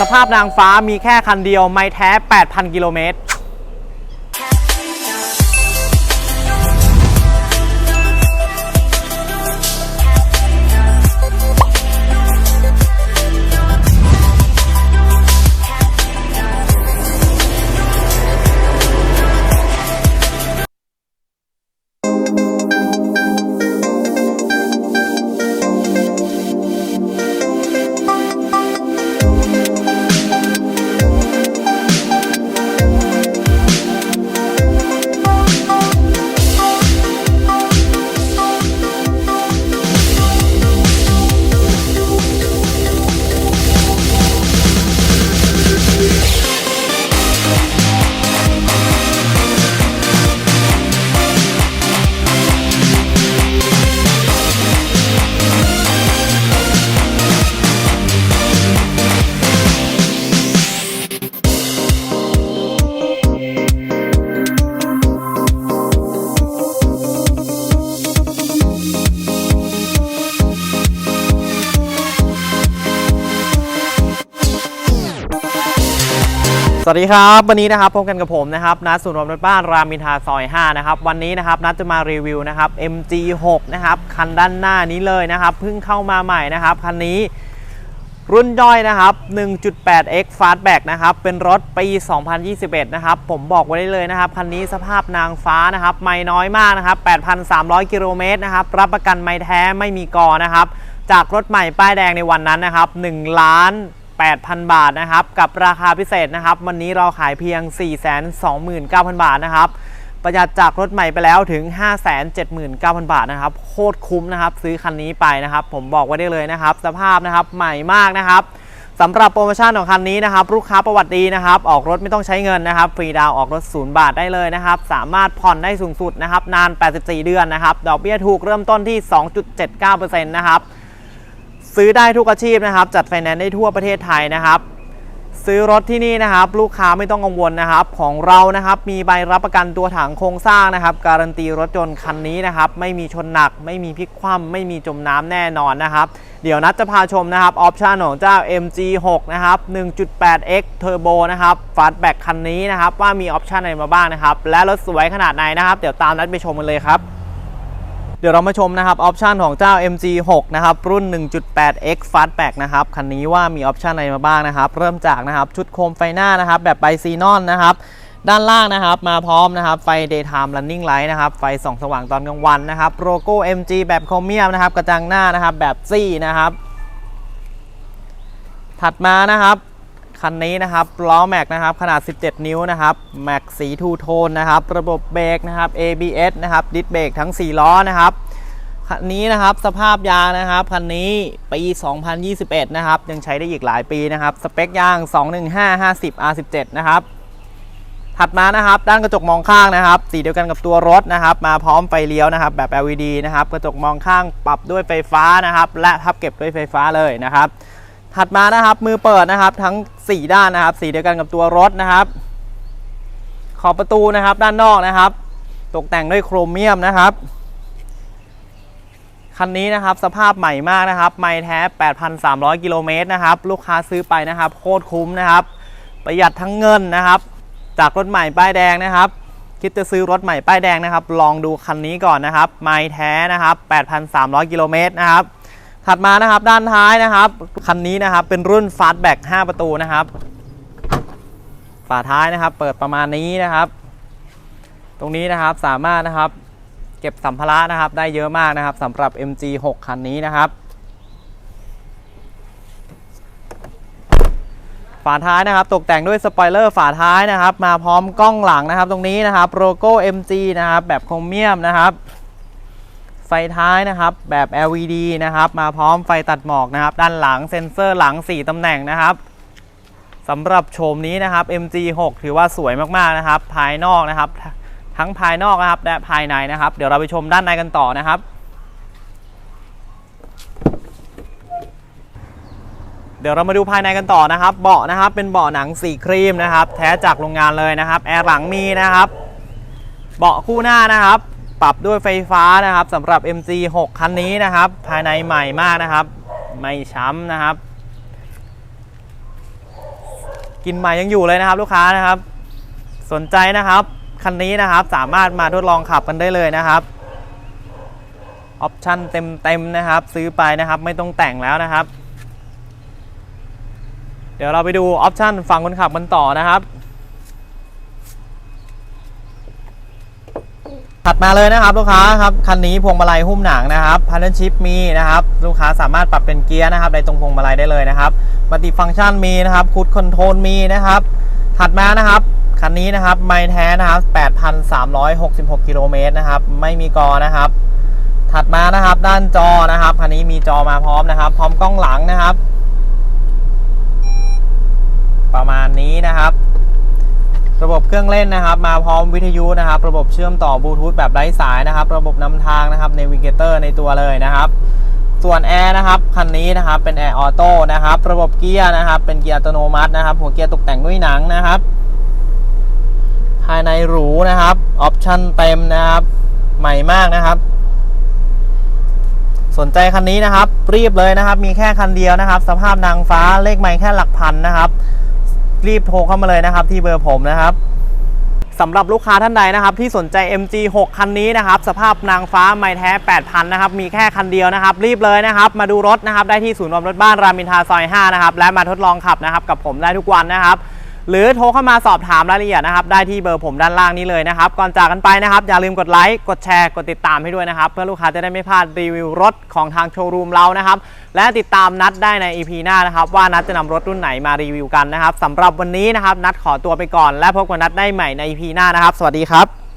สภาพนางฟ้ามีแค่คันเดียว ไม่แท้ 8,000 กิโลเมตร สวัสดีครับวันนี้นะครับพบกันกับผมนะครับนัดศูนย์รวมรถบ้านรามินทาซอย 5 นะครับ วันนี้นะครับนัดจะมารีวิวนะครับ MG6 นะครับคันด้านหน้านี้เลยนะครับเพิ่งเข้ามาใหม่นะครับคันนี้รุ่นย่อยนะครับ 1.8x Fastback นะครับเป็นรถปี 2021 นะครับผมบอกไว้ได้เลยนะครับคันนี้สภาพนางฟ้านะครับไม่น้อยมากนะครับ 8,300 กิโลเมตรนะครับรับประกันไม่แท้ไม่มีกอนะครับจากรถใหม่ป้ายแดงในวันนั้นนะครับ1ล้าน 8,000 บาทนะครับ กับราคาพิเศษนะครับ วันนี้เราขายเพียง 429,000 บาทนะครับ ประหยัดจากรถใหม่ไปแล้วถึง 579,000 บาทนะครับ โคตรคุ้มนะครับ ซื้อคันนี้ไปนะครับ ผมบอกไว้ได้เลยนะครับ สภาพนะครับใหม่มากนะครับสำหรับโปรโมชั่นของคันนี้นะครับ ลูกค้าประวัติดีนะครับ ออกรถไม่ต้องใช้เงินนะครับ ฟรีดาวออกรถศูนย์บาทได้เลยนะครับ สามารถผ่อนได้สูงสุดนะครับ นาน 84 เดือนนะครับ ดอกเบี้ยถูกเริ่มต้นที่ 2.79%นะครับ ซื้อได้ทุกอาชีพนะครับ จัดไฟแนนซ์ได้ทั่วประเทศไทยนะครับ ซื้อรถที่นี่นะครับ ลูกค้าไม่ต้องกังวลนะครับ ของเรานะครับมีใบรับประกันตัวถังโครงสร้างนะครับ การันตีรถยนต์คันนี้นะครับ ไม่มีชนหนัก ไม่มีพลิกคว่ำไม่มีจมน้ำแน่นอนนะครับ เดี๋ยวนัดจะพาชมนะครับออปชันของเจ้า MG6 นะครับ 1.8x Turbo นะครับ Fastback คันนี้นะครับว่ามีออปชันอะไรมาบ้างนะครับและรถสวยขนาดไหนนะครับ เดี๋ยวตามนัดไปชมกันเลยครับ เดี๋ยวเรามาชมนะครับออปชันของเจ้า MG6 นะครับรุ่น 1.8x Fastback นะครับคันนี้ว่ามีออปชันอะไรมาบ้างนะครับเริ่มจากนะครับชุดโคมไฟหน้านะครับแบบไบซีนอนนะครับด้านล่างนะครับมาพร้อมนะครับไฟ Daytime Running Light นะครับไฟส่องสว่างตอนกลางวันนะครับโลโก้ MG แบบโครเมียมนะครับกระจังหน้านะครับแบบซี่นะครับถัดมานะครับ คันนี้นะครับล้อแม็กนะครับขนาด 17 นิ้วนะครับแม็กสีทูโทนนะครับระบบเบรกนะครับ ABS นะครับดิสเบรกทั้ง 4 ล้อนะครับคันนี้นะครับสภาพยางนะครับคันนี้ปี 2021 นะครับยังใช้ได้อีกหลายปีนะครับสเปคยาง 215 50 R17 นะครับถัดมานะครับด้านกระจกมองข้างนะครับสีเดียวกันกับตัวรถนะครับ มาพร้อมไฟเลี้ยวนะครับ แบบ LED นะครับกระจกมองข้างปรับด้วยไฟฟ้านะครับ และพับเก็บด้วยไฟฟ้าเลยนะครับ ถัดมานะครับมือเปิดนะครับทั้ง 4 ด้านนะครับสีเดียวกันกับตัวรถนะครับ ขอบประตูนะครับด้านนอกนะครับ ตกแต่งด้วยโครเมียมนะครับคันนี้นะครับสภาพใหม่มากนะครับ ไม่แท้ 8,300 กิโลเมตรนะครับ ลูกค้าซื้อไปนะครับ โคตรคุ้มนะครับ ประหยัดทั้งเงินนะครับ จากรถใหม่ป้ายแดงนะครับ คิดจะซื้อรถใหม่ป้ายแดงนะครับ ลองดูคันนี้ก่อนนะครับ ไม่แท้นะครับ 8,300 กิโลเมตรนะครับ ถัดมานะครับด้านท้ายนะครับคันนี้นะครับเป็นรุ่น Fastback 5 ประตูนะครับฝาท้ายนะครับ เปิดประมาณนี้นะครับ ตรงนี้นะครับสามารถนะครับ เก็บสัมภาระนะครับ ได้เยอะมากนะครับสำหรับ MG6 คันนี้นะครับ ฝาท้ายนะครับ ตกแต่งด้วยสปอยเลอร์ฝาท้ายนะครับ มาพร้อมกล้องหลังนะครับ ตรงนี้นะครับโลโก้ MG นะครับ แบบโครเมียมนะครับ ไฟท้ายนะครับ แบบ LED นะครับ มาพร้อมไฟตัดหมอกนะครับ ด้านหลังเซ็นเซอร์หลัง 4ตำแหน่งนะครับสำหรับโฉมนี้นะครับ MG6 ถือว่าสวยมากๆนะครับ ภายนอกนะครับ ทั้งภายนอกนะครับและภายในนะครับ เดี๋ยวเราไปชมด้านในกันต่อนะครับเดี๋ยวเรามาดูภายในกันต่อนะครับ เบาะนะครับเป็นเบาะหนังสีครีมนะครับ แท้จากโรงงานเลยนะครับ แอร์หลังมีนะครับ เบาะคู่หน้านะครับ ปรับด้วยไฟฟ้านะครับสำหรับ MG6 คันนี้นะครับ ภายในใหม่มากนะครับ ไม่ช้ำนะครับ กินใหม่ยังอยู่เลยนะครับลูกค้านะครับ สนใจนะครับ คันนี้นะครับสามารถมาทดลองขับกันได้เลยนะครับออปชั่นเต็มๆนะครับ ซื้อไปนะครับไม่ต้องแต่งแล้วนะครับ เดี๋ยวเราไปดูออปชั่นฝั่งคนขับกันต่อนะครับ ถัดมาเลยนะครับลูกค้าครับคันนี้พวงมาลัยหุ้มหนังนะครับพันธุ์ชิปมีนะครับลูกค้าสามารถปรับเป็นเกียร์นะครับในตรงพวงมาลัยได้เลยนะครับมัลติฟังก์ชันมีนะครับคูดคอนโทรลมีนะครับถัดมานะครับคันนี้นะครับไม่แท้นะครับ 8,366 กิโลเมตรนะครับไม่มีกอนะครับ ถัดมานะครับด้านจอนะครับคันนี้มีจอมาพร้อมนะครับ พร้อมกล้องหลังนะครับ ประมาณนี้นะครับ บบเครื่องเล่นนะครับ มาพร้อมวิทยุนะครับ ระบบเชื่อมต่อบลูทูธแบบไร้สายนะครับ ระบบนำทางนะครับเนวิเกเตอร์ในตัวเลยนะครับ ส่วนแอร์นะครับคันนี้นะครับเป็นแอร์ออโต้นะครับ ระบบเกียร์นะครับเป็นเกียร์อัตโนมัตินะครับ หัวเกียร์ตกแต่งด้วยหนังนะครับ ภายในหรูนะครับออปชั่นเต็มนะครับ ใหม่มากนะครับ สนใจคันนี้นะครับ รีบเลยนะครับ มีแค่คันเดียวนะครับ สภาพนางฟ้าเลขไม่แค่หลักพันนะครับ รีบโทรเข้ามาเลยนะครับ ที่เบอร์ผมนะครับสำหรับลูกค้าท่านใดนะครับ ที่สนใจ MG6 คันนี้นะครับ สภาพนางฟ้าไม่แท้ 8,000 นะครับ มีแค่คันเดียวนะครับ รีบเลยนะครับ มาดูรถนะครับ ได้ที่ศูนย์รวมรถบ้านรามินทาซอย 5 นะครับ และมาทดลองขับนะครับ กับผมได้ทุกวันนะครับ หรือโทรเข้ามาสอบถามรายละเอียดนะครับ ได้ที่เบอร์ผมด้านล่างนี้เลยนะครับ ก่อนจากกันไปนะครับ อย่าลืมกดไลค์ กดแชร์ กดติดตามให้ด้วยนะครับ เพื่อลูกค้าจะได้ไม่พลาดรีวิวรถของทางโชว์รูมเรานะครับ และติดตามนัดได้ใน EP หน้านะครับ ว่านัดจะนำรถรุ่นไหนมารีวิวกันนะครับสำหรับวันนี้นะครับ นัดขอตัวไปก่อน และพบกับนัดได้ใหม่ใน EP หน้านะครับ สวัสดีครับ